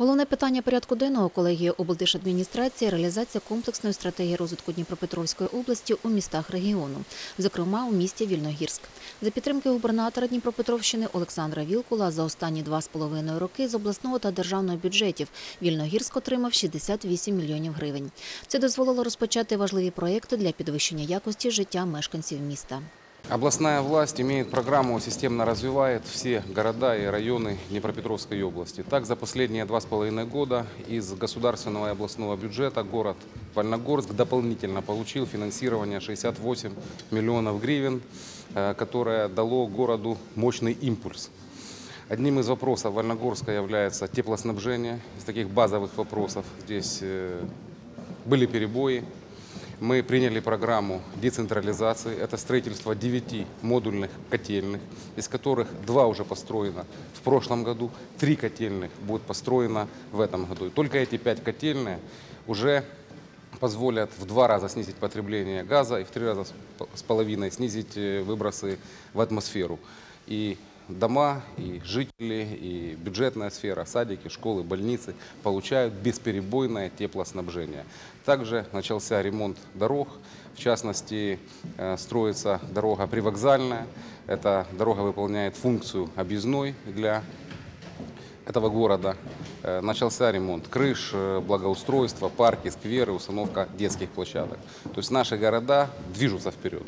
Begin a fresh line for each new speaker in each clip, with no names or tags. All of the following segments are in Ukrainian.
Головне питання порядку денного колегії облдержадміністрації – реалізація комплексної стратегії розвитку Дніпропетровської області у містах регіону, зокрема у місті Вільногірськ. За підтримки губернатора Дніпропетровщини Олександра Вілкула за останні два з половиною роки з обласного та державного бюджетів Вільногірськ отримав 68 мільйонів гривень. Це дозволило розпочати важливі проекти для підвищення якості життя мешканців міста.
Областная власть имеет программу, системно развивает все города и районы Днепропетровской области. Так, за последние два с половиной года из государственного и областного бюджета город Вольногорск дополнительно получил финансирование 68 миллионов гривен, э, которое дало городу мощный импульс. Одним из вопросов Вольногорска является теплоснабжение. Из таких базовых вопросов здесь э, были перебои. Мы приняли программу децентрализации. Это строительство 9 модульных котельных, из которых два уже построено в прошлом году, три котельных будет построено в этом году. И только эти пять котельные уже позволят в два раза снизить потребление газа и в три раза с половиной снизить э, выбросы в атмосферу. И дома, и жители, и бюджетная сфера, садики, школы, больницы получают бесперебойное теплоснабжение. Также начался ремонт дорог, в частности, э, строится дорога привокзальная. Эта дорога выполняет функцию объездной для этого города. Э, Начался ремонт крыш, э, благоустройство, парки, скверы, установка детских площадок. То есть наши города движутся вперед.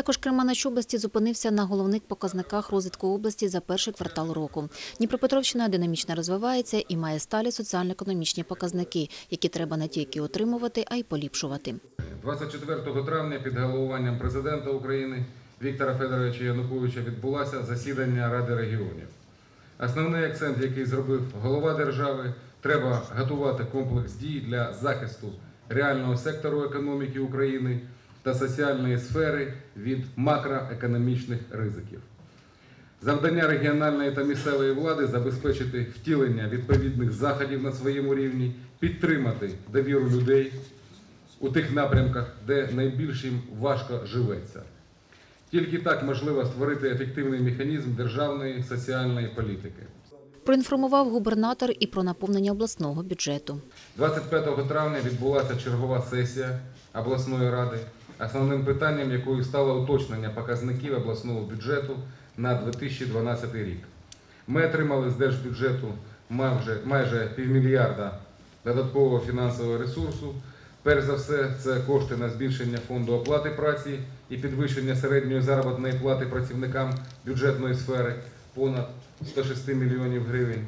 Також Кременеч області зупинився на головних показниках розвитку області за перший квартал року. Дніпропетровщина динамічно розвивається і має сталі соціально-економічні показники, які треба не тільки отримувати, а й поліпшувати.
24 травня під головуванням президента України Віктора Федоровича Януковича відбулося засідання Ради регіонів. Основний акцент, який зробив голова держави, треба готувати комплекс дій для захисту реального сектору економіки України та соціальної сфери від макроекономічних ризиків. Завдання регіональної та місцевої влади забезпечити втілення відповідних заходів на своєму рівні, підтримати довіру людей у тих напрямках, де найбільш їм важко живеться. Тільки так можливо створити ефективний механізм державної соціальної політики.
Проінформував губернатор і про наповнення обласного бюджету.
25 травня відбулася чергова сесія обласної ради, основним питанням якої стало уточнення показників обласного бюджету на 2012 рік. Ми отримали з держбюджету майже, майже півмільярда додаткового фінансового ресурсу. Перш за все, це кошти на збільшення фонду оплати праці і підвищення середньої заробітної плати працівникам бюджетної сфери понад 106 мільйонів гривень.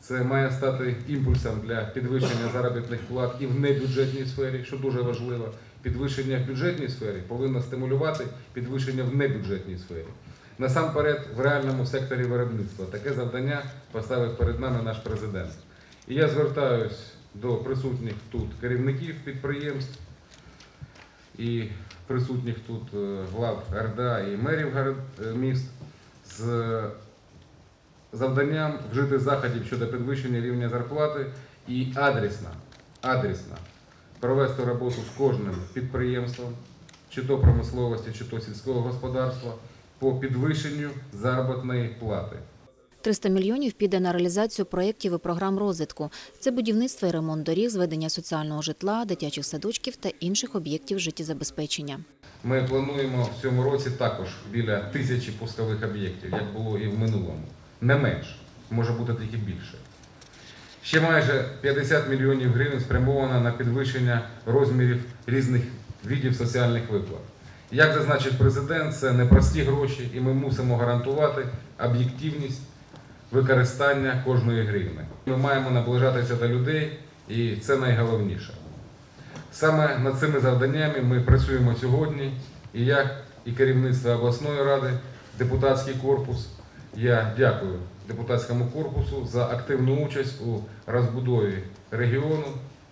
Це має стати імпульсом для підвищення заробітних плат і в небюджетній сфері, що дуже важливо. Підвищення в бюджетній сфері повинно стимулювати підвищення в небюджетній сфері. Насамперед, в реальному секторі виробництва таке завдання поставив перед нами наш президент. І я звертаюсь до присутніх тут керівників підприємств і присутніх тут е, глав РДА і мерів е, міст з завданням вжити заходів щодо підвищення рівня зарплати і адресно, адресно провести роботу з кожним підприємством, чи то промисловості, чи то сільського господарства, по підвищенню заробітної плати.
300 мільйонів піде на реалізацію проєктів і програм розвитку. Це будівництво і ремонт доріг, зведення соціального житла, дитячих садочків та інших об'єктів життєзабезпечення.
Ми плануємо в цьому році також біля тисячі пускових об'єктів, як було і в минулому. Не менш, може бути тільки більше. Ще майже 50 мільйонів гривень спрямовано на підвищення розмірів різних видів соціальних виплат. Як зазначив президент, це непрості гроші, і ми мусимо гарантувати об'єктивність використання кожної гривни. Ми маємо наближатися до людей, і це найголовніше. Саме над цими завданнями ми працюємо сьогодні, і я, і керівництво обласної ради, депутатський корпус. Я дякую депутатському корпусу за активну участь у розбудові регіону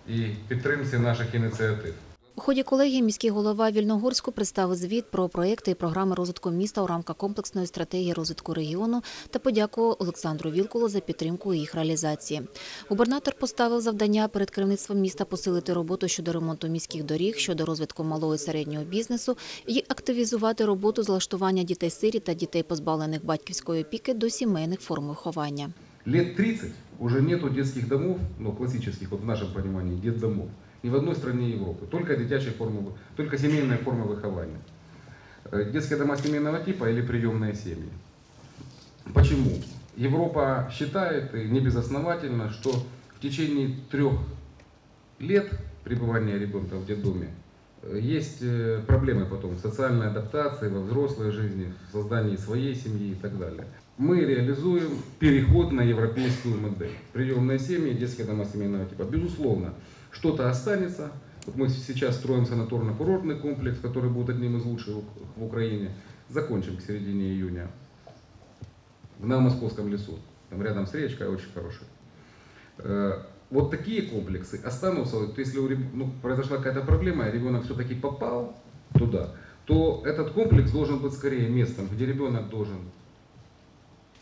і підтримці наших ініціатив.
У ході колегії міський голова Вільногорську представив звіт про проекти і програми розвитку міста у рамках комплексної стратегії розвитку регіону та подякував Олександру Вілкулу за підтримку їх реалізації. Губернатор поставив завдання перед керівництвом міста посилити роботу щодо ремонту міських доріг, щодо розвитку малого і середнього бізнесу і активізувати роботу з влаштування дітей сирі та дітей позбавлених батьківської опіки до сімейних форм виховання.
Лет 30 уже нету детских домов, ну, классических, вот в нашем понимании, детдомов, ни в одной стране Европы. Только детячие формы, вы- только семейная форма выхования. Э, Детские дома семейного типа или приемные семьи. Почему? Европа считает, и не безосновательно, что в течение трех лет пребывания ребенка в детдоме э, есть э, проблемы потом в социальной адаптации, во взрослой жизни, в создании своей семьи и так далее. Мы реализуем переход на европейскую модель. Приемные семьи, детские дома семейного типа. Безусловно, что-то останется. Вот мы сейчас строим санаторно-курортный комплекс, который будет одним из лучших в Украине. Закончим к середине июня в Новомосковском лесу. Там рядом с речкой очень хороший. Э, Вот такие комплексы останутся, вот если у ну, произошла какая-то проблема, и ребенок все-таки попал туда, то этот комплекс должен быть скорее местом, где ребенок должен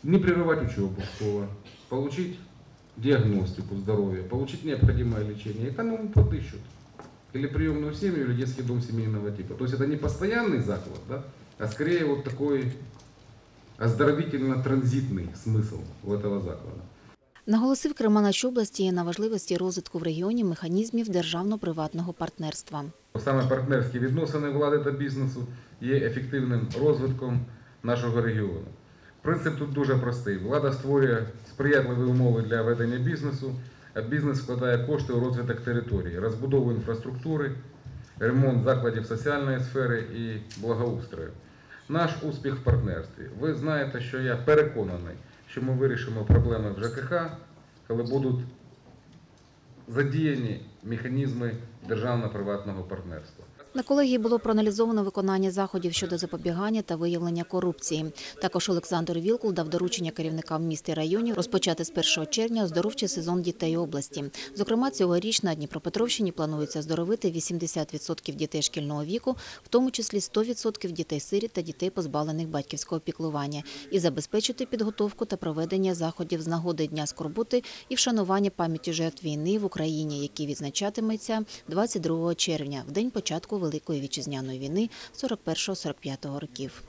не прерывать учебу школы, получить диагностику здоровья, получить необходимое лечение, и там ему подыщут. Или приемную семью, или детский дом семейного типа. То есть это не постоянный заклад, да, а скорее вот такой оздоровительно-транзитный смысл у этого заклада.
Наголосив Креманач області на важливості розвитку в регіоні механізмів державно-приватного партнерства.
Саме партнерські відносини влади та бізнесу є ефективним розвитком нашого регіону. Принцип тут дуже простий. Влада створює сприятливі умови для ведення бізнесу, а бізнес вкладає кошти у розвиток території, розбудову інфраструктури, ремонт закладів соціальної сфери і благоустрою. Наш успіх в партнерстві. Ви знаєте, що я переконаний, що ми вирішимо проблеми в ЖКХ, коли будуть задіяні механізми державно-приватного партнерства.
На колегії було проаналізовано виконання заходів щодо запобігання та виявлення корупції. Також Олександр Вілкул дав доручення керівникам міст і районів розпочати з 1 червня оздоровчий сезон дітей області. Зокрема, цьогоріч на Дніпропетровщині планується оздоровити 80% дітей шкільного віку, в тому числі 100% дітей-сиріт та дітей, позбавлених батьківського піклування, і забезпечити підготовку та проведення заходів з нагоди Дня скорботи і вшанування пам'яті жертв війни в Україні, який відзначатиметься 22 червня, в день початку Великої вітчизняної війни 41-45 років.